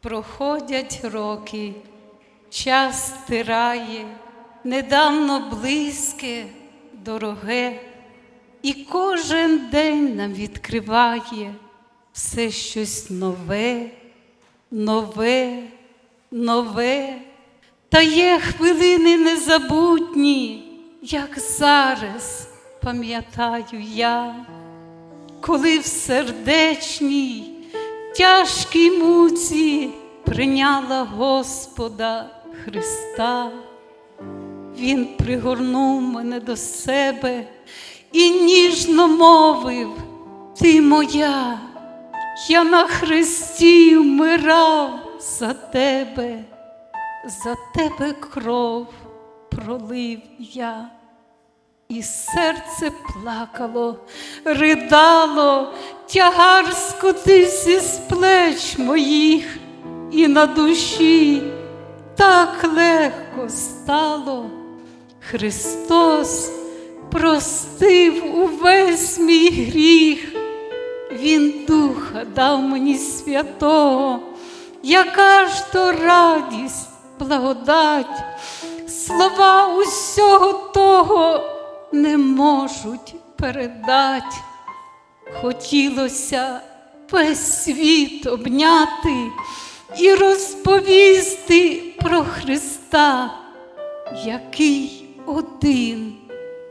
Проходять роки, час стирає, недавно близьке, дороге, і кожен день нам відкриває все щось нове, нове, нове. Та є хвилини незабутні, як зараз пам'ятаю я, коли в сердечній тяжкій муці прийняла Господа Христа. Він пригорнув мене до себе і ніжно мовив, ти моя, я на хресті вмирав за тебе, за тебе кров пролив я. І серце плакало, ридало, тягар скотився з плеч моїх, і на душі так легко стало. Христос простив увесь мій гріх, Він духа дав мені святого, яка ж то радість, благодать, слова усього того не можуть передать. Хотілося весь світ обняти і розповісти про Христа, який один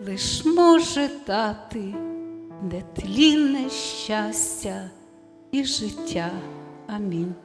лиш може дати нетлінне щастя і життя. Амінь.